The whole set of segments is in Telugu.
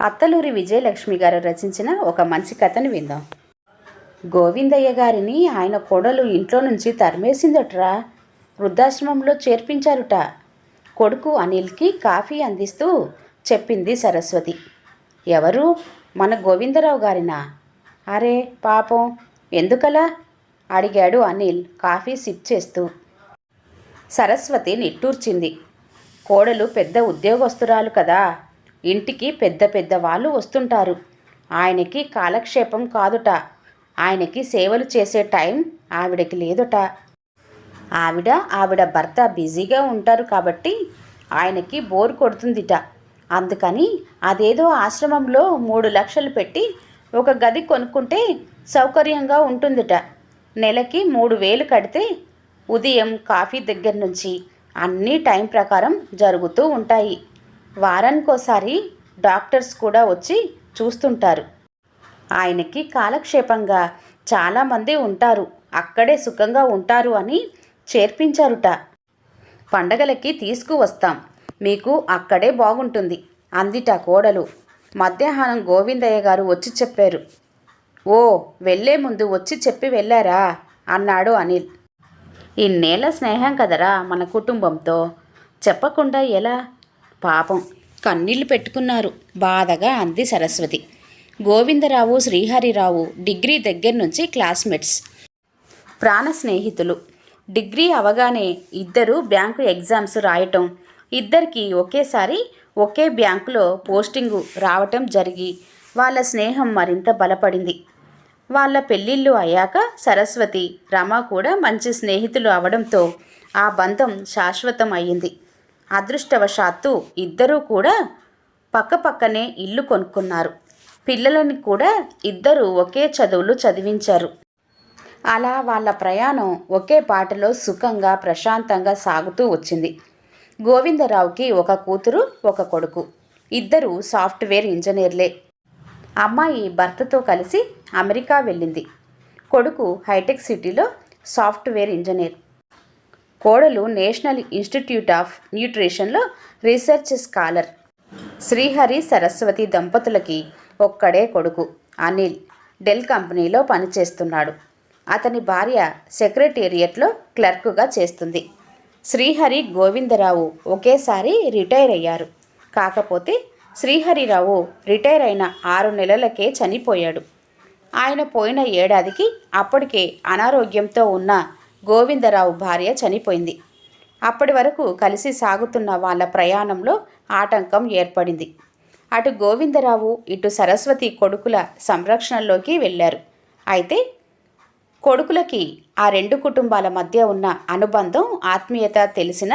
అత్తలూరి విజయలక్ష్మి గారు రచించిన ఒక మంచి కథను విందాం. గోవిందయ్య గారిని ఆయన కోడలు ఇంట్లో నుంచి తరిమేసిందట్రా? వృద్ధాశ్రమంలో చేర్పించారుట. కొడుకు అనిల్కి కాఫీ అందిస్తూ చెప్పింది సరస్వతి. ఎవరు? మన గోవిందరావు గారినా? అరే పాపం ఎందుకలా? అడిగాడు అనిల్ కాఫీ సిప్ చేస్తూ. సరస్వతి నిట్టూర్చింది. కోడలు పెద్ద ఉద్యోగస్తురాలు కదా ఇంటికి పెద్ద పెద్ద వాళ్ళు వస్తుంటారు. ఆయనకి కాలక్షేపం కాదుట. ఆయనకి సేవలు చేసే టైం ఆవిడకి లేదుట. ఆవిడ ఆవిడ భర్త బిజీగా ఉంటారు కాబట్టి ఆయనకి బోర్ కొడుతుందిట. అందుకని అదేదో ఆశ్రమంలో మూడు లక్షలు పెట్టి ఒక గది కొనుక్కుంటే సౌకర్యంగా ఉంటుందిట. నెలకి మూడు వేలు కడితే ఉదయం కాఫీ దగ్గర నుంచి అన్నీ టైం ప్రకారం జరుగుతూ ఉంటాయి. వారానికోసారి డాక్టర్స్ కూడా వచ్చి చూస్తుంటారు. ఆయనకి కాలక్షేపంగా చాలామంది ఉంటారు. అక్కడే సుఖంగా ఉంటారు అని చేర్పించారుట. పండగలకి తీసుకువస్తాం. మీకు అక్కడే బాగుంటుంది అందిట కోడలు. మధ్యాహ్నం గోవిందయ్య గారు వచ్చి చెప్పారు. ఓ వెళ్ళే ముందు వచ్చి చెప్పి వెళ్ళారా? అన్నాడు అనిల్. ఇన్నేళ్ళ స్నేహం కదరా మన కుటుంబంతో. చెప్పకుండా ఎలా? పాపం. కన్నీళ్ళు పెట్టుకున్నారు. బాధగా అంది సరస్వతి. గోవిందరావు శ్రీహరిరావు డిగ్రీ దగ్గర నుంచి క్లాస్మేట్స్. ప్రాణ స్నేహితులు. డిగ్రీ అవగానే ఇద్దరు బ్యాంకు ఎగ్జామ్స్ రాయటం. ఇద్దరికి ఒకేసారి ఒకే బ్యాంకులో పోస్టింగు రావటం జరిగి వాళ్ళ స్నేహం మరింత బలపడింది. వాళ్ళ పెళ్ళిళ్ళు అయ్యాక సరస్వతి రమ కూడా మంచి స్నేహితులు అవడంతో ఆ బంధం శాశ్వతం అయ్యింది అదృష్టవశాత్తు ఇద్దరూ కూడా పక్కపక్కనే ఇల్లు కొనుక్కున్నారు. పిల్లలని కూడా ఇద్దరూ ఒకే చదువులు చదివించారు. అలా వాళ్ళ ప్రయాణం ఒకే పాటలో సుఖంగా ప్రశాంతంగా సాగుతూ వచ్చింది. గోవిందరావుకి ఒక కూతురు ఒక కొడుకు. ఇద్దరు సాఫ్ట్వేర్ ఇంజనీర్లే. అమ్మాయి భర్తతో కలిసి అమెరికా వెళ్ళింది. కొడుకు హైటెక్ సిటీలో సాఫ్ట్వేర్ ఇంజనీర్. కోడలు నేషనల్ ఇన్స్టిట్యూట్ ఆఫ్ న్యూట్రిషన్లో రీసెర్చ్ స్కాలర్. శ్రీహరి సరస్వతి దంపతులకి ఒక్కడే కొడుకు అనిల్ డెల్ కంపెనీలో పనిచేస్తున్నాడు. అతని భార్య సెక్రటేరియట్లో క్లర్కుగా చేస్తుంది. శ్రీహరి గోవిందరావు ఒకేసారి రిటైర్ అయ్యారు. కాకపోతే శ్రీహరిరావు రిటైర్ అయిన ఆరు నెలలకే చనిపోయాడు. ఆయన పోయిన ఏడాదికి అప్పటికే అనారోగ్యంతో ఉన్న గోవిందరావు భార్య చనిపోయింది. అప్పటి వరకు కలిసి సాగుతున్న వాళ్ళ ప్రయాణంలో ఆటంకం ఏర్పడింది. అటు గోవిందరావు ఇటు సరస్వతి కొడుకుల సంరక్షణలోకి వెళ్ళారు. అయితే కొడుకులకి ఆ రెండు కుటుంబాల మధ్య ఉన్న అనుబంధం ఆత్మీయత తెలిసిన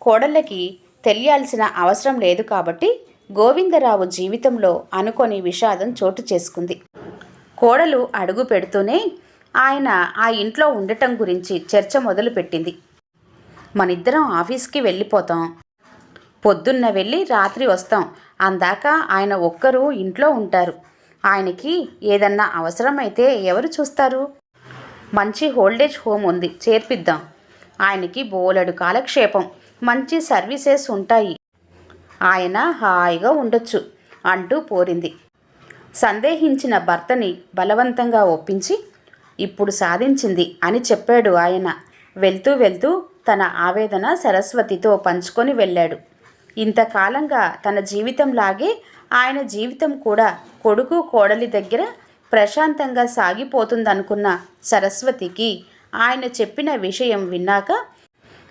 కోడళ్ళకి తెలియాల్సిన అవసరం లేదు కాబట్టి గోవిందరావు జీవితంలో అనుకోని విషాదం చోటు చేసుకుంది. కోడలు అడుగు పెడుతూనే ఆయన ఆ ఇంట్లో ఉండటం గురించి చర్చ మొదలుపెట్టింది. మనిద్దరం ఆఫీస్కి వెళ్ళిపోతాం. పొద్దున్న వెళ్ళి రాత్రి వస్తాం. అందాక ఆయన ఒక్కరు ఇంట్లో ఉంటారు. ఆయనకి ఏదన్నా అవసరమైతే ఎవరు చూస్తారు? మంచి హోల్డేజ్ హోమ్ ఉంది. చేర్పిద్దాం. ఆయనకి బోలెడు కాలక్షేపం. మంచి సర్వీసెస్ ఉంటాయి. ఆయన హాయిగా ఉండొచ్చు అంటూ పోరింది. సందేహించిన భర్తని బలవంతంగా ఒప్పించి ఇప్పుడు సాధించింది అని చెప్పాడు ఆయన. వెళ్తూ వెళ్తూ తన ఆవేదన సరస్వతితో పంచుకొని వెళ్ళాడు. ఇంతకాలంగా తన జీవితంలాగే ఆయన జీవితం కూడా కొడుకు కోడలి దగ్గర ప్రశాంతంగా సాగిపోతుందనుకున్న సరస్వతికి ఆయన చెప్పిన విషయం విన్నాక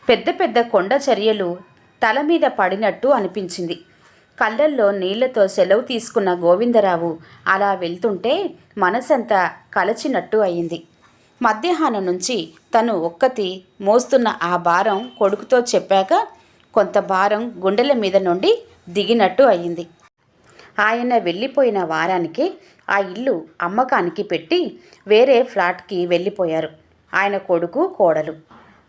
పెద్ద పెద్ద కొండ చర్యలు తల మీద పడినట్టు అనిపించింది. కళ్ళల్లో నీళ్ళతో సెలవు తీసుకున్న గోవిందరావు అలా వెళ్తుంటే మనసంతా కలచినట్టు అయింది. మధ్యాహ్నం నుంచి తను ఒక్కతి మోస్తున్న ఆ భారం కొడుకుతో చెప్పాక కొంత భారం గుండెల మీద నుండి దిగినట్టు అయింది. ఆయన వెళ్ళిపోయిన వారానికి ఆ ఇల్లు అమ్మకానికి పెట్టి వేరే ఫ్లాట్కి వెళ్ళిపోయారు. ఆయన కొడుకు కోడలు.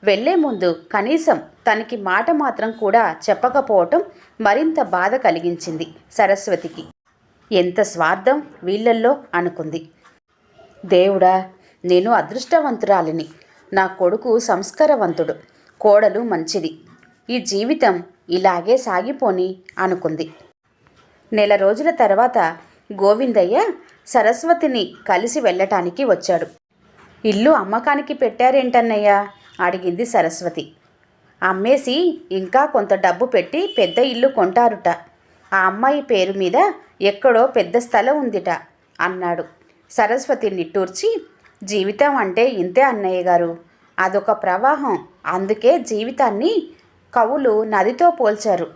వెళ్ళే ముందు కనీసం తనకి మాట మాత్రం కూడా చెప్పకపోవటం మరింత బాధ కలిగించింది సరస్వతికి. ఎంత స్వార్థం వీళ్ళల్లో అనుకుంది. దేవుడా నేను అదృష్టవంతురాలిని. నా కొడుకు సంస్కారవంతుడు. కోడలు మంచిది. ఈ జీవితం ఇలాగే సాగిపోని అనుకుంది. నెల రోజుల తర్వాత గోవిందయ్య సరస్వతిని కలిసి వెళ్ళటానికి వచ్చాడు. ఇల్లు అమ్మకానికి పెట్టారేంటన్నయ్యా? అడిగింది సరస్వతి. అమ్మేసి ఇంకా కొంత డబ్బు పెట్టి పెద్ద ఇల్లు కొంటారుట. ఆ అమ్మాయి పేరు మీద ఎక్కడో పెద్ద స్థలం ఉందిట అన్నాడు. సరస్వతి నిట్టూర్చి జీవితం అంటే ఇంతే అన్నయ్య గారు. అదొక ప్రవాహం. అందుకే జీవితాన్ని కవులు నదితో పోల్చారు.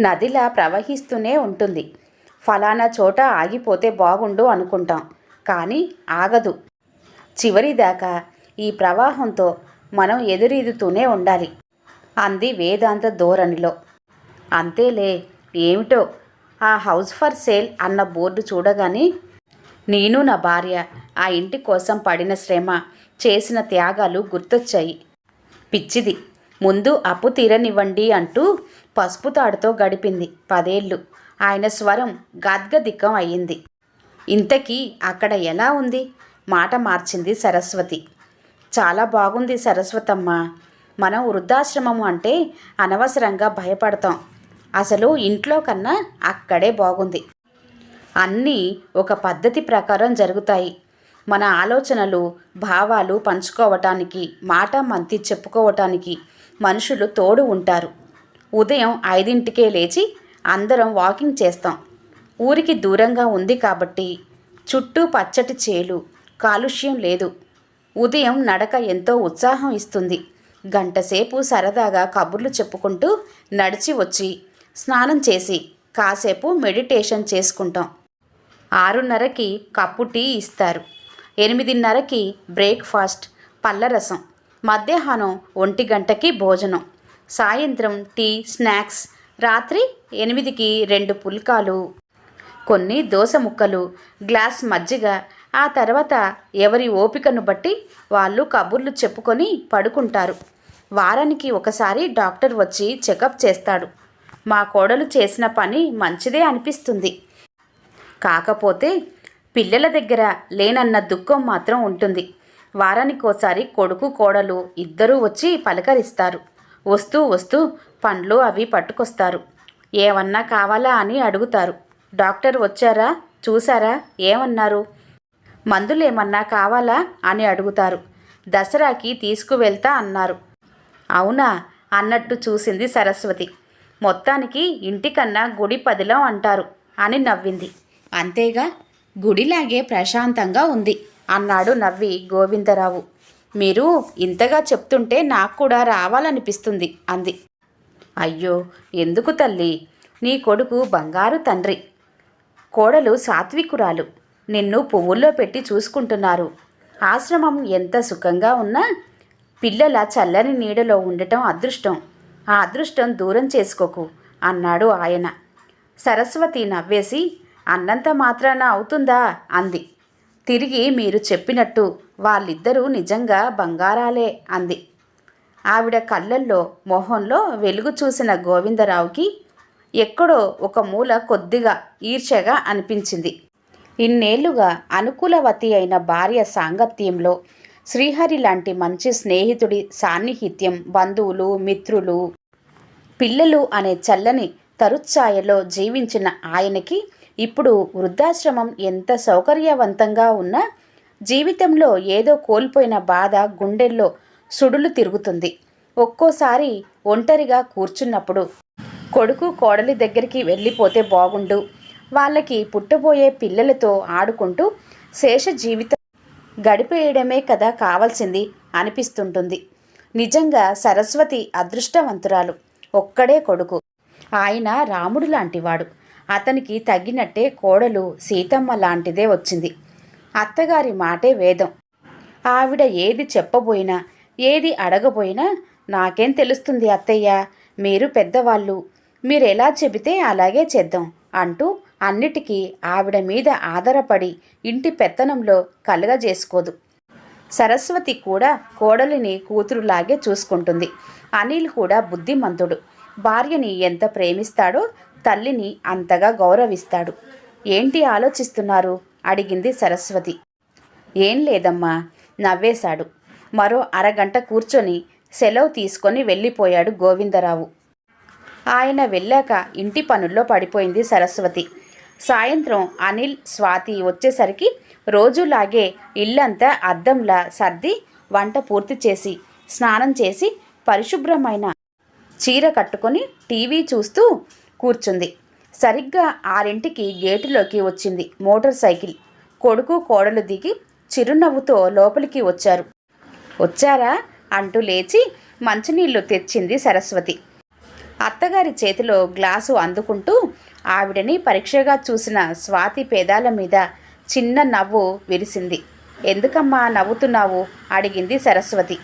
నదిలా ప్రవహిస్తూనే ఉంటుంది. ఫలానా చోట ఆగిపోతే బాగుండు అనుకుంటాం. కానీ ఆగదు. చివరిదాకా ఈ ప్రవాహంతో మనం ఎదురీదుతూనే ఉండాలి. అంది వేదాంత ధోరణిలో. అంతేలే ఏమిటో? ఆ హౌస్ ఫర్ సేల్ అన్న బోర్డు చూడగానే నేను నా భార్య ఆ ఇంటి కోసం పడిన శ్రమ చేసిన త్యాగాలు గుర్తొచ్చాయి. పిచ్చిది ముందు అప్పు తీరనివ్వండి అంటూ పసుపు తాడుతో గడిపింది పదేళ్ళు. ఆయన స్వరం గద్గదిక్కం అయ్యింది. ఇంతకీ అక్కడ ఎలా ఉంది? మాట మార్చింది సరస్వతి. చాలా బాగుంది సరస్వతమ్మ మనం వృద్ధాశ్రమము అంటే అనవసరంగా భయపడతాం. అసలు ఇంట్లో కన్నా అక్కడే బాగుంది. అన్నీ ఒక పద్ధతి ప్రకారం జరుగుతాయి. మన ఆలోచనలు భావాలు పంచుకోవటానికి మాట మంతి చెప్పుకోవటానికి మనుషులు తోడు ఉంటారు. ఉదయం ఐదింటికే లేచి అందరం వాకింగ్ చేస్తాం. ఊరికి దూరంగా ఉంది కాబట్టి చుట్టూ పచ్చటి చేలు కాలుష్యం లేదు. ఉదయం నడక ఎంతో ఉత్సాహం ఇస్తుంది. గంటసేపు సరదాగా కబుర్లు చెప్పుకుంటూ నడిచి వచ్చి స్నానం చేసి కాసేపు మెడిటేషన్ చేసుకుంటాం. ఆరున్నరకి కప్పు టీ ఇస్తారు. ఎనిమిదిన్నరకి బ్రేక్ఫాస్ట్ పళ్ళరసం మధ్యాహ్నం ఒంటి గంటకి భోజనం సాయంత్రం టీ స్నాక్స్ రాత్రి ఎనిమిదికి రెండు పుల్కాలు. కొన్ని దోస ముక్కలు గ్లాస్ మజ్జిగ ఆ తర్వాత ఎవరి ఓపికను బట్టి వాళ్ళు కబుర్లు చెప్పుకొని పడుకుంటారు. వారానికి ఒకసారి డాక్టర్ వచ్చి చెకప్ చేస్తాడు. మా కోడలు చేసిన పని మంచిదే అనిపిస్తుంది. కాకపోతే పిల్లల దగ్గర లేనన్న దుఃఖం మాత్రం ఉంటుంది. వారానికోసారి కొడుకు కోడలు ఇద్దరూ వచ్చి పలకరిస్తారు. వస్తూ వస్తూ పండ్లు అవి పట్టుకొస్తారు. ఏమన్నా కావాలా అని అడుగుతారు. డాక్టర్ వచ్చారా? చూసారా ఏమన్నారు? మందులేమన్నా కావాలా? అని అడుగుతారు. దసరాకి తీసుకువెళ్తా అన్నారు. అవునా? అన్నట్టు చూసింది సరస్వతి. మొత్తానికి ఇంటికన్నా గుడి పదిలం అంటారు అని నవ్వింది. అంతేగా? గుడిలాగే ప్రశాంతంగా ఉంది అన్నాడు నవ్వి గోవిందరావు. మీరు ఇంతగా చెప్తుంటే నాకు కూడా రావాలనిపిస్తుంది అంది. అయ్యో! ఎందుకు తల్లి? నీ కొడుకు బంగారు తండ్రి. కోడలు సాత్వికురాలు. నిన్ను పువ్వుల్లో పెట్టి చూసుకుంటున్నారు. ఆశ్రమం ఎంత సుఖంగా ఉన్నా పిల్లల చల్లని నీడలో ఉండటం అదృష్టం. ఆ అదృష్టం దూరం చేసుకోకు అన్నాడు ఆయన. సరస్వతి నవ్వేసి అన్నంత మాత్రాన అవుతుందా? అంది. తిరిగి మీరు చెప్పినట్టు వాళ్ళిద్దరూ నిజంగా బంగారాలే అంది. ఆవిడ కళ్ళల్లో మొహంలో వెలుగు చూసిన గోవిందరావుకి ఎక్కడో ఒక మూల కొద్దిగా ఈర్ష్యగా అనిపించింది. ఇన్నేళ్ళుగా అనుకూలవతి అయిన భార్య సాంగత్యంలో శ్రీహరి లాంటి మంచి స్నేహితుడి సాన్నిహిత్యం బంధువులు మిత్రులు పిల్లలు అనే చల్లని తరుచ్ఛాయలో జీవించిన ఆయనకి ఇప్పుడు వృద్ధాశ్రమం ఎంత సౌకర్యవంతంగా ఉన్నా జీవితంలో ఏదో కోల్పోయిన బాధ గుండెల్లో సుడులు తిరుగుతుంది. ఒక్కోసారి ఒంటరిగా కూర్చున్నప్పుడు కొడుకు కోడలి దగ్గరికి వెళ్ళిపోతే బాగుండు. వాళ్ళకి పుట్టబోయే పిల్లలతో ఆడుకుంటూ శేష జీవితం గడిపేయడమే కదా కావాల్సింది అనిపిస్తుంటుంది. నిజంగా సరస్వతి అదృష్టవంతురాలు. ఒక్కడే కొడుకు. ఆయన రాముడు లాంటివాడు. అతనికి తగినట్టే కోడలు సీతమ్మ లాంటిదే వచ్చింది. అత్తగారి మాటే వేదం. ఆవిడ ఏది చెప్పబోయినా ఏది అడగబోయినా నాకేం తెలుస్తుంది అత్తయ్య? మీరు పెద్దవాళ్ళు. మీరు ఎలా చెబితే అలాగే చేద్దాం అంటూ అన్నిటికీ ఆవిడ మీద ఆధారపడి ఇంటి పెత్తనంలో కలుగజేసుకోదు సరస్వతి కూడా కోడలిని కూతురులాగే చూసుకుంటుంది. అనిల్ కూడా బుద్ధిమంతుడు. భార్యని ఎంత ప్రేమిస్తాడో తల్లిని అంతగా గౌరవిస్తాడు. ఏంటి ఆలోచిస్తున్నారు? అడిగింది సరస్వతి. ఏం లేదమ్మా నవ్వేశాడు. మరో అరగంట కూర్చొని సెలవు తీసుకొని వెళ్ళిపోయాడు గోవిందరావు. ఆయన వెళ్ళాక ఇంటి పనుల్లో పడిపోయింది సరస్వతి. సాయంత్రం అనిల్ స్వాతి వచ్చేసరికి రోజులాగే ఇల్లంతా అద్దంలా సర్ది వంట పూర్తి చేసి స్నానం చేసి పరిశుభ్రమైన చీర కట్టుకొని టీవీ చూస్తూ కూర్చుంది. సరిగ్గా ఆరింటికి గేటులోకి వచ్చింది మోటార్ సైకిల్. కొడుకు కోడలు దిగి చిరునవ్వుతో లోపలికి వచ్చారు. వచ్చారా? అంటూ లేచి మంచినీళ్ళు తెచ్చింది సరస్వతి. అత్తగారి చేతిలో గ్లాసు అందుకుంటూ ఆవిడని పరీక్షగా చూసిన స్వాతి పేదాల మీద చిన్న నవ్వు విరిసింది. ఎందుకమ్మా నవ్వుతున్నావు? అడిగింది సరస్వతి.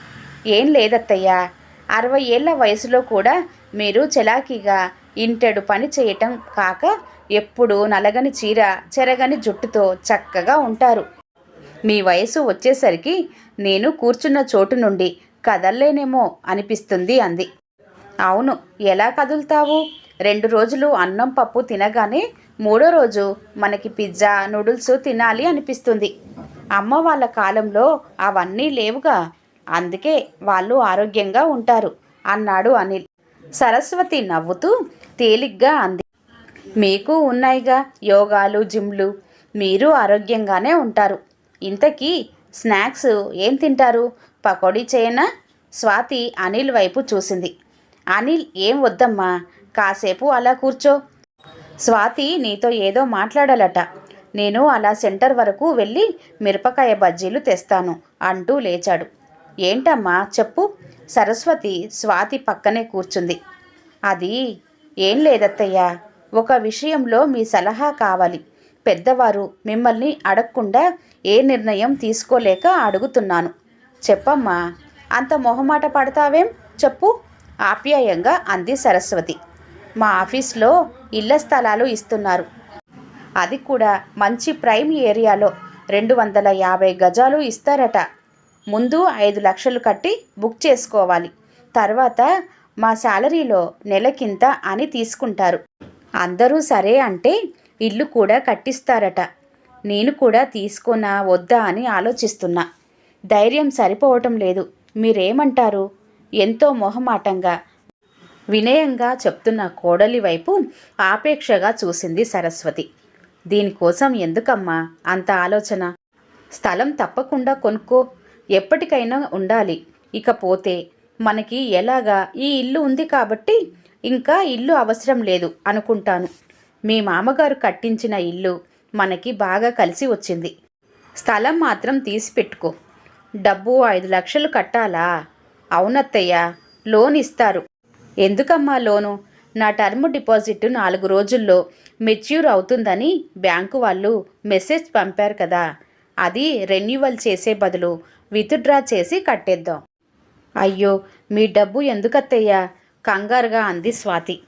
ఏం లేదత్తయ్యా. అరవై ఏళ్ళ వయసులో కూడా మీరు చలాకీగా ఇంటెడు పని చేయటం కాక ఎప్పుడూ నలగని చీర చెరగని జుట్టుతో చక్కగా ఉంటారు. మీ వయసు వచ్చేసరికి నేను కూర్చున్న చోటు నుండి కదల్లేనేమో అనిపిస్తుంది అంది. అవును. ఎలా కదులుతావు? రెండు రోజులు అన్నం పప్పు తినగానే మూడో రోజు మనకి పిజ్జా నూడిల్స్ తినాలి అనిపిస్తుంది. అమ్మ వాళ్ళ కాలంలో అవన్నీ లేవుగా. అందుకే వాళ్ళు ఆరోగ్యంగా ఉంటారు అన్నాడు అనిల్. సరస్వతి నవ్వుతూ తేలిగ్గా అంది. మీకు ఉన్నాయిగా యోగాలు జిమ్లు. మీరు ఆరోగ్యంగానే ఉంటారు. ఇంతకీ స్నాక్స్ ఏం తింటారు? పకోడీ చేయనా? స్వాతి అనిల్ వైపు చూసింది. అనిల్ ఏం వద్దమ్మా? కాసేపు అలా కూర్చో. స్వాతి నీతో ఏదో మాట్లాడాలట. నేను అలా సెంటర్ వరకు వెళ్ళి మిరపకాయ బజ్జీలు తెస్తాను అంటూ లేచాడు. ఏంటమ్మా చెప్పు. సరస్వతి స్వాతి పక్కనే కూర్చుంది. అది ఏం లేదత్తయ్యా. ఒక విషయంలో మీ సలహా కావాలి. పెద్దవారు మిమ్మల్ని అడగకుండా ఏ నిర్ణయం తీసుకోలేక అడుగుతున్నాను. చెప్పమ్మా. అంత మొహమాట పడతావేం? చెప్పు. ఆప్యాయంగా అంది సరస్వతి. మా ఆఫీస్లో ఇళ్ళ స్థలాలు ఇస్తున్నారు. అది కూడా మంచి ప్రైమ్ ఏరియాలో రెండు వందల యాభై గజాలు ఇస్తారట. ముందు ఐదు లక్షలు కట్టి బుక్ చేసుకోవాలి. తర్వాత మా శాలరీలో నెలకింత అని తీసుకుంటారు. అందరూ సరే అంటే ఇల్లు కూడా కట్టిస్తారట. నేను కూడా తీసుకున్నా వద్దా అని ఆలోచిస్తున్నా. ధైర్యం సరిపోవటం లేదు. మీరేమంటారు? ఎంతో మొహమాటంగా వినయంగా చెప్తున్న కోడలి వైపు ఆపేక్షగా చూసింది సరస్వతి. దీనికోసం ఎందుకమ్మా అంత ఆలోచన? స్థలం తప్పకుండా కొనుక్కో. ఎప్పటికైనా ఉండాలి. ఇకపోతే మనకి ఎలాగా ఈ ఇల్లు ఉంది కాబట్టి ఇంకా ఇల్లు అవసరం లేదు అనుకుంటాను. మీ మామగారు కట్టించిన ఇల్లు మనకి బాగా కలిసి వచ్చింది. స్థలం మాత్రం తీసిపెట్టుకో. డబ్బు ఐదు లక్షలు కట్టాలా? అవునత్తయ్య లోన్ ఇస్తారు. ఎందుకమ్మా లోను? నా టర్మ్ డిపాజిట్ నాలుగు రోజుల్లో మెచ్యూర్ అవుతుందని బ్యాంకు వాళ్ళు మెసేజ్ పంపారు కదా. అది రెన్యువల్ చేసే బదులు విత్డ్రా చేసి కట్టేద్దాం. అయ్యో మీ డబ్బు ఎందుకత్తయ్యా? కంగారుగా అంది స్వాతి.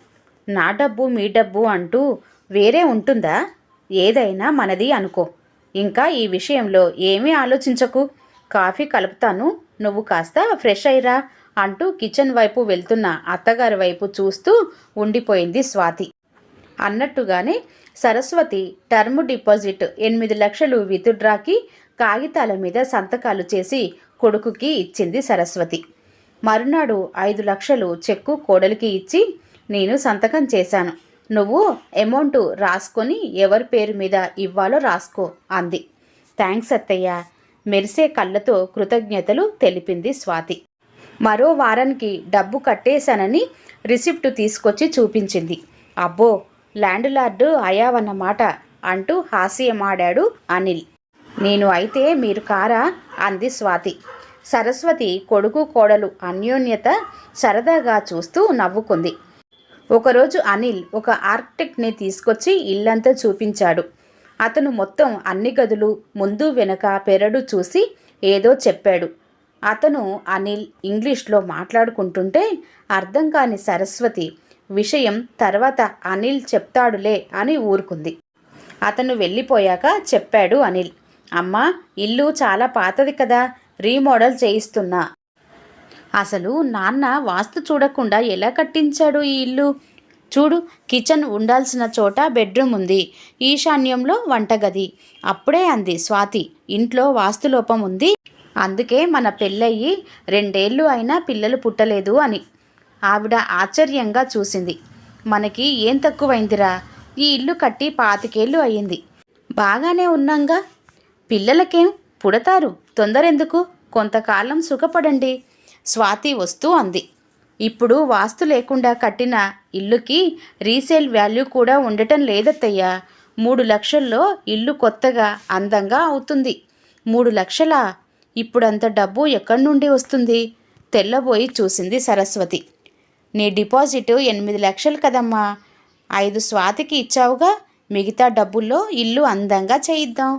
నా డబ్బు మీ డబ్బు అంటూ వేరే ఉంటుందా? ఏదైనా మనది అనుకో. ఇంకా ఈ విషయంలో ఏమీ ఆలోచించకు. కాఫీ కలుపుతాను. నువ్వు కాస్త ఫ్రెష్ అయ్యిరా. అంటూ కిచెన్ వైపు వెళ్తున్న అత్తగారి వైపు చూస్తూ ఉండిపోయింది స్వాతి. అన్నట్టుగానే సరస్వతి టర్మ్ డిపాజిట్ ఎనిమిది లక్షలు విత్డ్రాకి కాగితాల మీద సంతకాలు చేసి కొడుకుకి ఇచ్చింది సరస్వతి. మరునాడు ఐదు లక్షలు చెక్కు కోడలికి ఇచ్చి నేను సంతకం చేశాను. నువ్వు అమౌంట్ రాసుకొని ఎవరి పేరు మీద ఇవ్వాలో రాసుకో అంది. థ్యాంక్స్ అత్తయ్య మెరిసే కళ్ళతో కృతజ్ఞతలు తెలిపింది స్వాతి. మరో వారానికి డబ్బు కట్టేశానని రిసిప్ట్ తీసుకొచ్చి చూపించింది. అబ్బో ల్యాండ్ లార్డు అయావన్నమాట అంటూ హాస్యమాడాడు అనిల్. నేను అయితే మీరు కారా? అంది స్వాతి. సరస్వతి కొడుకు కోడలు అన్యోన్యత సరదాగా చూస్తూ నవ్వుకుంది. ఒకరోజు అనిల్ ఒక ఆర్కిటెక్ట్ని తీసుకొచ్చి ఇల్లంతా చూపించాడు. అతను మొత్తం అన్ని గదులు ముందు వెనక పెరడు చూసి ఏదో చెప్పాడు. అతను అనిల్ ఇంగ్లీష్లో మాట్లాడుకుంటుంటే అర్థం కాని సరస్వతి విషయం తర్వాత అనిల్ చెప్తాడులే అని ఊరుకుంది. అతను వెళ్ళిపోయాక చెప్పాడు అనిల్ అమ్మా ఇల్లు చాలా పాతది కదా రీమోడల్ చేయిస్తున్నా. అసలు నాన్న వాస్తు చూడకుండా ఎలా కట్టించాడు ఈ ఇల్లు? చూడు కిచెన్ ఉండాల్సిన చోట బెడ్రూమ్ ఉంది ఈశాన్యంలో వంటగది. అప్పుడే అంది స్వాతి ఇంట్లో వాస్తులోపం ఉంది. అందుకే మన పెళ్ళయ్యి రెండేళ్ళు అయినా పిల్లలు పుట్టలేదు అని. ఆవిడ ఆశ్చర్యంగా చూసింది. మనకి ఏం తక్కువైందిరా? ఈ ఇల్లు కట్టి పాతికేళ్ళు అయ్యింది. బాగానే ఉన్నాంగా? పిల్లలకేం? పుడతారు. తొందరెందుకు? కొంతకాలం సుఖపడండి. స్వాతి వస్తూ అంది. ఇప్పుడు వాస్తు లేకుండా కట్టిన ఇల్లుకి రీసేల్ వాల్యూ కూడా ఉండటం లేదత్తయ్యా. మూడు లక్షల్లో ఇల్లు కొత్తగా అందంగా అవుతుంది. మూడు లక్షల? ఇప్పుడంత డబ్బు ఎక్కడి నుండి వస్తుంది? తెల్లబోయి చూసింది సరస్వతి. నీ డిపాజిట్ ఎనిమిది లక్షలు కదమ్మా. ఐదు స్వాతికి ఇచ్చావుగా మిగతా డబ్బుల్లో ఇల్లు అందంగా చేయిద్దాం.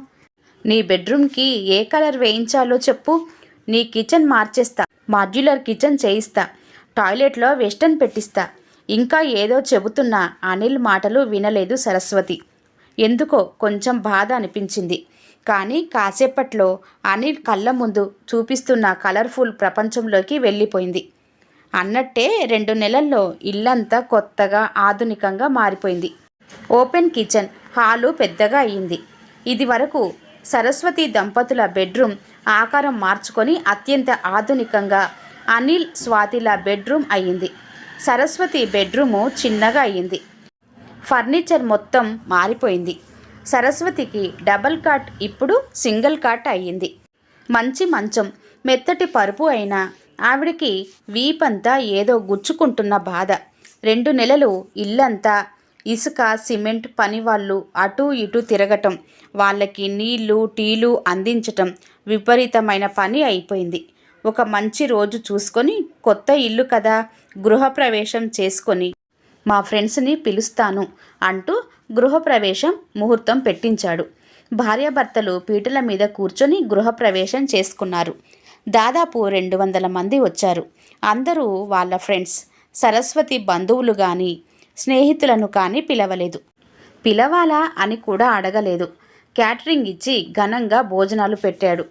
నీ బెడ్రూమ్కి ఏ కలర్ వేయించాలో చెప్పు. నీ కిచెన్ మార్చేస్తా. మాడ్యులర్ కిచెన్ చేయిస్తా. టాయిలెట్లో వెస్టర్న్ పెట్టిస్తా. ఇంకా ఏదో చెబుతున్నా. అనిల్ మాటలు వినలేదు సరస్వతి. ఎందుకో కొంచెం బాధ అనిపించింది. కానీ కాసేపట్లో అనిల్ కళ్ళ ముందు చూపిస్తున్న కలర్ఫుల్ ప్రపంచంలోకి వెళ్ళిపోయింది. అన్నట్టే రెండు నెలల్లో ఇల్లంతా కొత్తగా ఆధునికంగా మారిపోయింది. ఓపెన్ కిచెన్ హాలు పెద్దగా అయ్యింది. ఇది వరకు సరస్వతి దంపతుల బెడ్రూమ్ ఆకారం మార్చుకొని అత్యంత ఆధునికంగా అనిల్ స్వాతిల బెడ్రూమ్ అయ్యింది. సరస్వతి బెడ్రూము చిన్నగా అయ్యింది. ఫర్నిచర్ మొత్తం మారిపోయింది. సరస్వతికి డబల్ కాట్ ఇప్పుడు సింగిల్ కాట్ అయ్యింది. మంచి మంచం మెత్తటి పరుపు అయినా ఆవిడకి వీపంతా ఏదో గుచ్చుకుంటున్న బాధ. రెండు నెలలు ఇల్లంతా ఇసుక సిమెంట్ పనివాళ్ళు అటూ ఇటూ తిరగటం వాళ్ళకి నీళ్ళు టీలు అందించటం విపరీతమైన పని అయిపోయింది. ఒక మంచి రోజు చూసుకొని కొత్త ఇల్లు కదా గృహప్రవేశం చేసుకొని మా ఫ్రెండ్స్ని పిలుస్తాను అంటూ గృహప్రవేశం ముహూర్తం పెట్టించాడు. భార్యాభర్తలు పీటల మీద కూర్చొని గృహప్రవేశం చేసుకున్నారు. దాదాపు రెండు వందల మంది వచ్చారు. అందరూ వాళ్ళ ఫ్రెండ్స్. సరస్వతి బంధువులు కానీ స్నేహితులను కానీ పిలవలేదు. పిలవాలా అని కూడా అడగలేదు. క్యాటరింగ్ ఇచ్చి ఘనంగా భోజనాలు పెట్టాడు.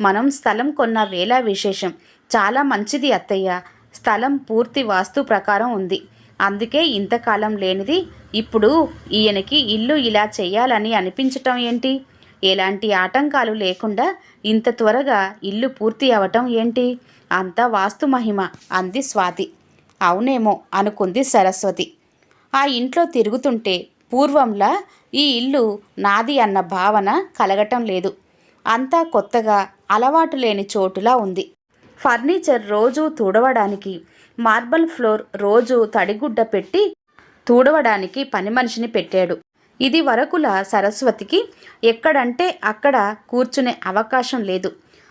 మనం స్థలం కొన్న వేళ విశేషం. చాలా మంచిది అత్తయ్య. స్థలం పూర్తి వాస్తు ప్రకారం ఉంది. అందుకే ఇంతకాలం లేనిది ఇప్పుడు ఈయనకి ఇల్లు ఇలా చేయాలని అనిపించటం ఏంటి? ఎలాంటి ఆటంకాలు లేకుండా ఇంత త్వరగా ఇల్లు పూర్తి అవటం ఏంటి? అంత వాస్తు మహిమ అంది స్వాతి. అవునేమో అనుకుంది సరస్వతి. ఆ ఇంట్లో తిరుగుతుంటే పూర్వంలా ఈ ఇల్లు నాది అన్న భావన కలగటం లేదు. అంతా కొత్తగా అలవాటు లేని చోటులా ఉంది. ఫర్నిచర్ రోజు తుడవడానికి మార్బల్ ఫ్లోర్ రోజు తడిగుడ్డ పెట్టి తూడవడానికి పని మనిషిని పెట్టాడు. ఇది వరకుల సరస్వతికి ఎక్కడంటే అక్కడ కూర్చునే అవకాశం లేదు.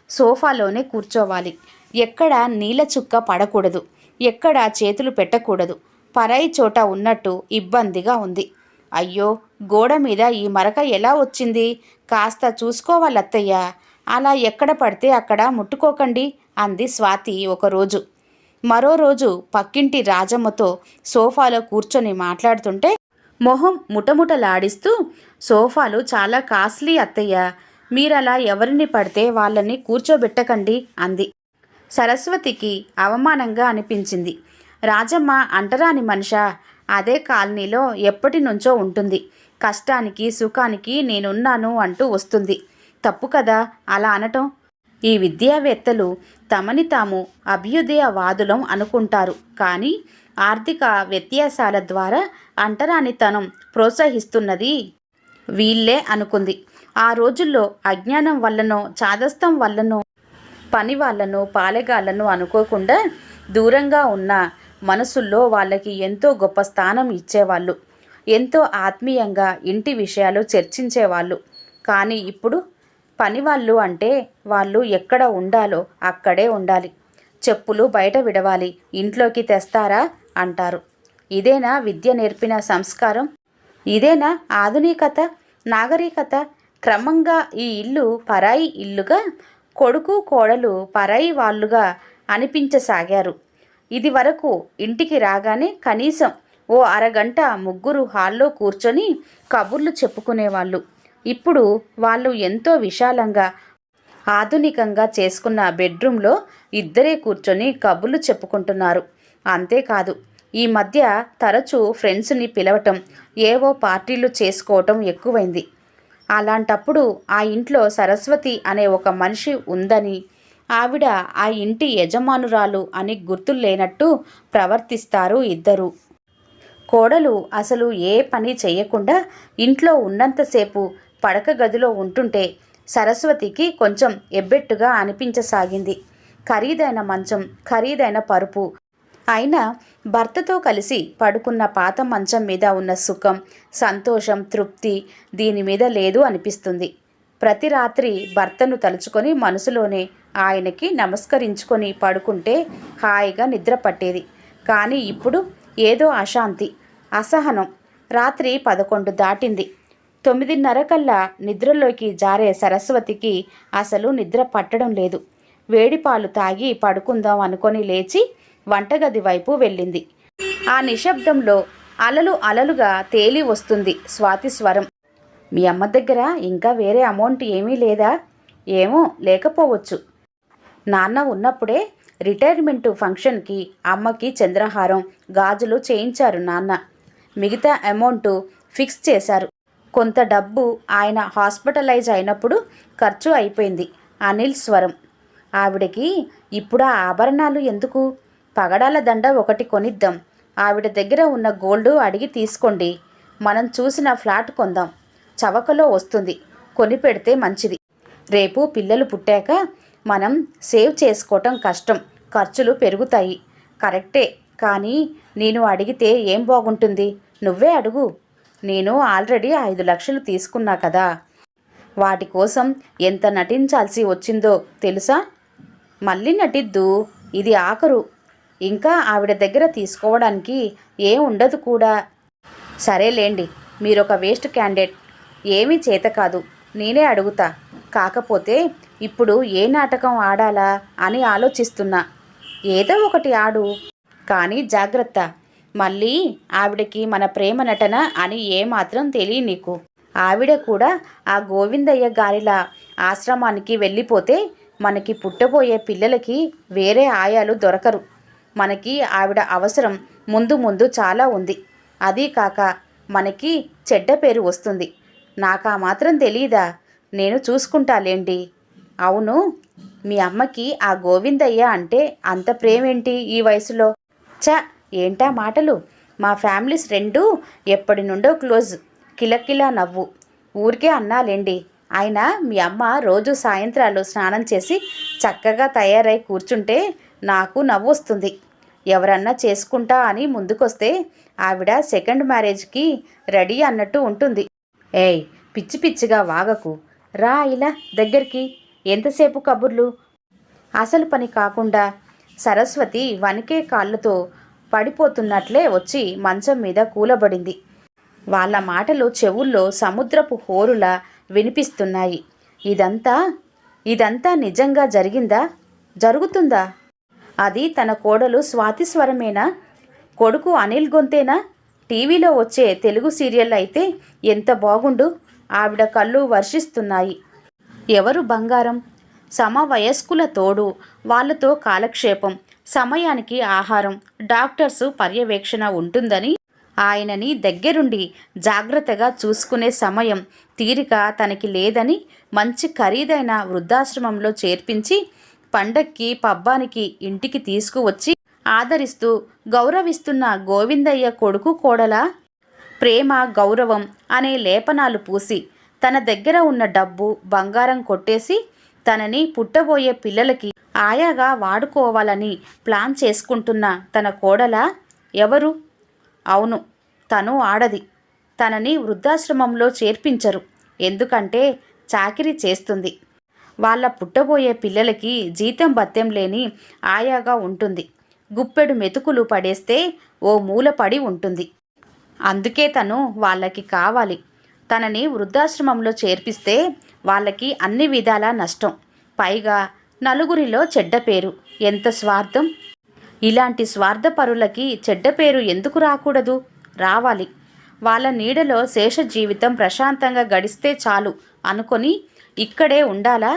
సోఫాలోనే కూర్చోవాలి. ఎక్కడ నీళ్ళ చుక్క పడకూడదు. ఎక్కడ చేతులు పెట్టకూడదు. పరాయి చోట ఉన్నట్టు ఇబ్బందిగా ఉంది. అయ్యో గోడ మీద ఈ మరక ఎలా వచ్చింది? కాస్త చూసుకోవాలత్తయ్య. అలా ఎక్కడ పడితే అక్కడ ముట్టుకోకండి అంది స్వాతి ఒకరోజు. మరో రోజు పక్కింటి రాజమ్మతో సోఫాలో కూర్చొని మాట్లాడుతుంటే మొహం ముటముటలాడిస్తూ సోఫాలు చాలా కాస్ట్లీ అత్తయ్య మీరలా ఎవరిని పడితే వాళ్ళని కూర్చోబెట్టకండి అంది. సరస్వతికి అవమానంగా అనిపించింది. రాజమ్మ అంటరాని మనిషా అదే కాలనీలో ఎప్పటి నుంచో ఉంటుంది. కష్టానికి సుఖానికి నేనున్నాను అంటూ వస్తుంది. తప్పు కదా అలా అనటం? ఈ విద్యావేత్తలు తమని తాము అభ్యుదయవాదులం అనుకుంటారు. కానీ ఆర్థిక వ్యత్యాసాల ద్వారా అంటరానితనం ప్రోత్సహిస్తున్నది వీళ్ళే అనుకుంది. ఆ రోజుల్లో అజ్ఞానం వల్లనో చాదస్తం వల్లనో పని వాళ్ళను పాలెగాళ్ళను అనుకోకుండా దూరంగా ఉన్న మనసుల్లో వాళ్ళకి ఎంతో గొప్ప స్థానం ఇచ్చేవాళ్ళు. ఎంతో ఆత్మీయంగా ఇంటి విషయాలు చర్చించేవాళ్ళు. కానీ ఇప్పుడు పనివాళ్ళు అంటే వాళ్ళు ఎక్కడ ఉండాలో అక్కడే ఉండాలి. చెప్పులు బయట విడవాలి. ఇంట్లోకి తెస్తారా? అంటారు. ఇదేనా విద్య నేర్పిన సంస్కారం? ఇదేనా ఆధునికత? నాగరికత? క్రమంగా ఈ ఇల్లు పరాయి ఇల్లుగా కొడుకు కోడలు పరాయి వాళ్ళుగా అనిపించసాగారు. ఇది వరకు ఇంటికి రాగానే కనీసం ఓ అరగంట ముగ్గురు హాల్లో కూర్చొని కబుర్లు చెప్పుకునేవాళ్ళు. ఇప్పుడు వాళ్ళు ఎంతో విశాలంగా ఆధునికంగా చేసుకున్న బెడ్రూమ్లో ఇద్దరే కూర్చొని కబుర్లు చెప్పుకుంటున్నారు. అంతేకాదు ఈ మధ్య తరచూ ఫ్రెండ్స్ని పిలవటం ఏవో పార్టీలు చేసుకోవటం ఎక్కువైంది. అలాంటప్పుడు ఆ ఇంట్లో సరస్వతి అనే ఒక మనిషి ఉందని ఆవిడ ఆ ఇంటి యజమానురాలు అని గుర్తు లేనట్టు ప్రవర్తిస్తారు ఇద్దరు. కోడలు అసలు ఏ పని చేయకుండా ఇంట్లో ఉన్నంతసేపు పడక గదిలో ఉంటుంటే సరస్వతికి కొంచెం ఎబ్బెట్టుగా అనిపించసాగింది. ఖరీదైన మంచం ఖరీదైన పరుపు. అయినా భర్తతో కలిసి పడుకున్న పాత మంచం మీద ఉన్న సుఖం సంతోషం తృప్తి దీని మీద లేదు అనిపిస్తుంది. ప్రతి రాత్రి భర్తను తలుచుకొని మనసులోనే ఆయనకి నమస్కరించుకొని పడుకుంటే హాయిగా నిద్ర పట్టేది. కానీ ఇప్పుడు ఏదో అశాంతి అసహనం. రాత్రి పదకొండు దాటింది. తొమ్మిదిన్నర కల్లా నిద్రలోకి జారే సరస్వతికి అసలు నిద్ర పట్టడం లేదు. వేడిపాలు తాగి పడుకుందాం అనుకొని లేచి వంటగది వైపు వెళ్ళింది. ఆ నిశ్శబ్దంలో అలలు అలలుగా తేలి వస్తుంది స్వాతి స్వరం. మీ అమ్మ దగ్గర ఇంకా వేరే అమౌంట్ ఏమీ లేదా? ఏమో లేకపోవచ్చు. నాన్న ఉన్నప్పుడే రిటైర్మెంట్ ఫంక్షన్కి అమ్మకి చంద్రహారం గాజులు చేయించారు నాన్న. మిగతా అమౌంట్ ఫిక్స్ చేశారు. కొంత డబ్బు ఆయన హాస్పిటలైజ్ అయినప్పుడు ఖర్చు అయిపోయింది. అనిల్ స్వరం. ఆవిడకి ఇప్పుడు ఆ ఆభరణాలు ఎందుకు? పగడాల దండ ఒకటి కొనిద్దాం. ఆవిడ దగ్గర ఉన్న గోల్డ్ అడిగి తీసుకోండి. మనం చూసిన ఫ్లాట్ కొందాం. చవకలో వస్తుంది. కొని పెడితే మంచిది. రేపు పిల్లలు పుట్టాక మనం సేవ్ చేసుకోవటం కష్టం. ఖర్చులు పెరుగుతాయి. కరెక్టే. కానీ నేను అడిగితే ఏం బాగుంటుంది? నువ్వే అడుగు. నేను ఆల్రెడీ ఐదు లక్షలు తీసుకున్నా కదా. వాటి కోసం ఎంత నటించాల్సి వచ్చిందో తెలుసా? మళ్ళీ నటిద్దు. ఇది ఆఖరు. ఇంకా ఆవిడ దగ్గర తీసుకోవడానికి ఏం ఉండదు కూడా. సరేలేండి మీరొక వేస్ట్ క్యాండిడేట్. ఏమీ చేత కాదు. నేనే అడుగుతా. కాకపోతే ఇప్పుడు ఏ నాటకం ఆడాలా అని ఆలోచిస్తున్నా. ఏదో ఒకటి ఆడు. కానీ జాగ్రత్త. మళ్ళీ ఆవిడకి మన ప్రేమ నటన అని ఏమాత్రం తెలియ నీకు. ఆవిడ కూడా ఆ గోవిందయ్య గారిలా ఆశ్రమానికి వెళ్ళిపోతే మనకి పుట్టబోయే పిల్లలకి వేరే ఆయాలు దొరకరు. మనకి ఆవిడ అవసరం ముందు ముందు చాలా ఉంది. అదీ కాక మనకి చెడ్డ పేరు వస్తుంది. నాకా మాత్రం తెలీదా? నేను చూసుకుంటాలేండి అవును మీ అమ్మకి ఆ గోవిందయ్య అంటే అంత ప్రేమేంటి ఈ వయసులో? చ ఏంటా మాటలు? మా ఫ్యామిలీస్ రెండు ఎప్పటి నుండో క్లోజ్. కిలకిలా నవ్వు. ఊరికే అన్నాలేండి. ఆయన మీ అమ్మ రోజు సాయంత్రాలు స్నానం చేసి చక్కగా తయారై కూర్చుంటే నాకు నవ్వు వస్తుంది. ఎవరన్నా చేసుకుంటా అని ముందుకొస్తే ఆవిడ సెకండ్ మ్యారేజ్కి రెడీ అన్నట్టు ఉంటుంది. ఏయ్ పిచ్చి పిచ్చిగా వాగకు. రా ఇలా దగ్గరికి. ఎంతసేపు కబుర్లు? అసలు పని కాకుండా సరస్వతి వనికే కాళ్ళతో పడిపోతున్నట్లే వచ్చి మంచం మీద కూలబడింది. వాళ్ళ మాటలు చెవుల్లో సముద్రపు హోరులా వినిపిస్తున్నాయి. ఇదంతా ఇదంతా నిజంగా జరిగిందా? జరుగుతుందా? అది తన కోడలు స్వాతి స్వరమేనా? కొడుకు అనిల్ గొంతేనా? టీవీలో వచ్చే తెలుగు సీరియల్ అయితే ఎంత బాగుండు? ఆవిడ కళ్ళు వర్షిస్తున్నాయి. ఎవరు బంగారం? సమవయస్కుల తోడు వాళ్ళతో కాలక్షేపం. సమయానికి ఆహారం డాక్టర్సు పర్యవేక్షణ ఉంటుందని ఆయనని దగ్గరుండి జాగ్రత్తగా చూసుకునే సమయం తీరిక తనకి లేదని మంచి ఖరీదైన వృద్ధాశ్రమంలో చేర్పించి పండక్కి పబ్బానికి ఇంటికి తీసుకువచ్చి ఆదరిస్తూ గౌరవిస్తున్న గోవిందయ్య కొడుకు కోడల ప్రేమ గౌరవం అనే లేపనాలు పూసి తన దగ్గర ఉన్న డబ్బు బంగారం కొట్టేసి తనని పుట్టబోయే పిల్లలకి ఆయాగా వాడుకోవాలని ప్లాన్ చేసుకుంటున్న తన కోడల ఎవరు? అవును తను ఆడది. తనని వృద్ధాశ్రమంలో చేర్పించరు. ఎందుకంటే చాకిరీ చేస్తుంది. వాళ్ళ పుట్టబోయే పిల్లలకి జీతం భత్యం లేని ఆయాగా ఉంటుంది. గుప్పెడు మెతుకులు పడేస్తే ఓ మూల పడి ఉంటుంది. అందుకే తను వాళ్ళకి కావాలి. తనని వృద్ధాశ్రమంలో చేర్పిస్తే వాళ్ళకి అన్ని విధాలా నష్టం. పైగా నలుగురిలో చెడ్డ పేరు. ఎంత స్వార్థం? ఇలాంటి స్వార్థపరులకి చెడ్డ పేరు ఎందుకు రాకూడదు? రావాలి. వాళ్ళ నీడలో శేష జీవితం ప్రశాంతంగా గడిస్తే చాలు అనుకొని ఇక్కడే ఉండాలా?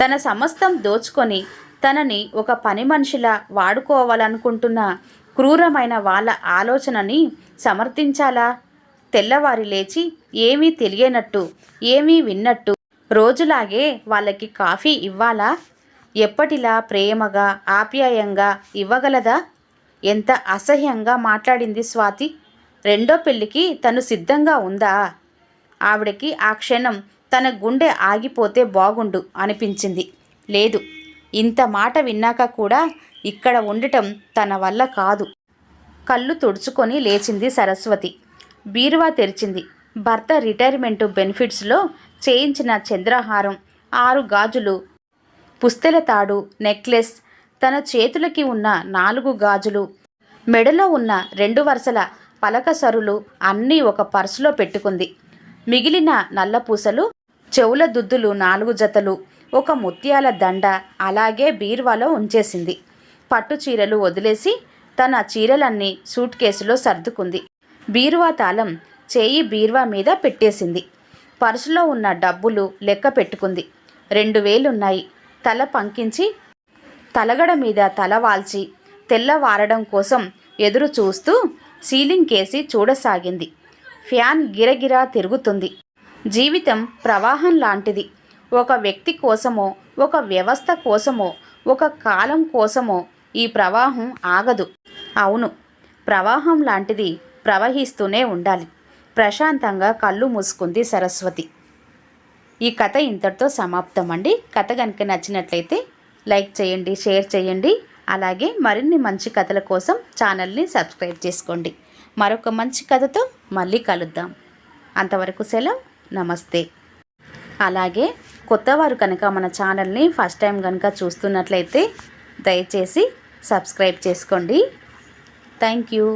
తన సమస్తం దోచుకొని తనని ఒక పని మనిషిలా వాడుకోవాలనుకుంటున్న క్రూరమైన వాళ్ళ ఆలోచనని సమర్థించాలా? తెల్లవారి లేచి ఏమీ తెలియనట్టు ఏమీ విన్నట్టు రోజులాగే వాళ్ళకి కాఫీ ఇవ్వాలా? ఎప్పటిలా ప్రేమగా ఆప్యాయంగా ఇవ్వగలదా? ఎంత అసహ్యంగా మాట్లాడింది స్వాతి. రెండో పెళ్ళికి తను సిద్ధంగా ఉందా? ఆవిడకి ఆ క్షణం తన గుండె ఆగిపోతే బాగుండు అనిపించింది. లేదు ఇంత మాట విన్నాక కూడా ఇక్కడ ఉండటం తన వల్ల కాదు. కళ్ళు తుడుచుకొని లేచింది సరస్వతి. బీరువా తెరిచింది. భర్త రిటైర్మెంట్ బెనిఫిట్స్లో చేయించిన చంద్రహారం ఆరు గాజులు పుస్తెల తాడు నెక్లెస్ తన చేతులకి ఉన్న నాలుగు గాజులు మెడలో ఉన్న రెండు వరుసల పలక సరులు అన్నీ ఒక పర్సులో పెట్టుకుంది. మిగిలిన నల్లపూసలు చెవుల దుద్దులు నాలుగు జతలు ఒక ముత్యాల దండ అలాగే బీరువాలో ఉంచేసింది. పట్టు చీరలు వదిలేసి తన చీరలన్నీ సూట్ కేసులో సర్దుకుంది. బీరువా తాళం చేయి బీరువా మీద పెట్టేసింది. పర్సులో ఉన్న డబ్బులు లెక్క పెట్టుకుంది. రెండు వేలున్నాయి. తల పంకించి తలగడ మీద తల వాల్చి తెల్లవారడం కోసం ఎదురు చూస్తూ సీలింగ్ కేసి చూడసాగింది. ఫ్యాన్ గిరగిరా తిరుగుతుంది. జీవితం ప్రవాహం లాంటిది. ఒక వ్యక్తి కోసమో ఒక వ్యవస్థ కోసమో ఒక కాలం కోసమో ఈ ప్రవాహం ఆగదు. అవును ప్రవాహం లాంటిది ప్రవహిస్తూనే ఉండాలి. ప్రశాంతంగా కళ్ళు మూసుకుంది సరస్వతి. ఈ కథ ఇంతటితో సమాప్తం అండి కథ కనుక నచ్చినట్లయితే లైక్ చేయండి షేర్ చేయండి. అలాగే మరిన్ని మంచి కథల కోసం ఛానల్ని సబ్స్క్రైబ్ చేసుకోండి. మరొక మంచి కథతో మళ్ళీ కలుద్దాం. అంతవరకు సెలవు. నమస్తే. అలాగే కొత్తవారు కనుక మన ఛానల్ని ఫస్ట్ టైం కనుక చూస్తున్నట్లయితే దయచేసి సబ్స్క్రైబ్ చేసుకోండి. Thank you.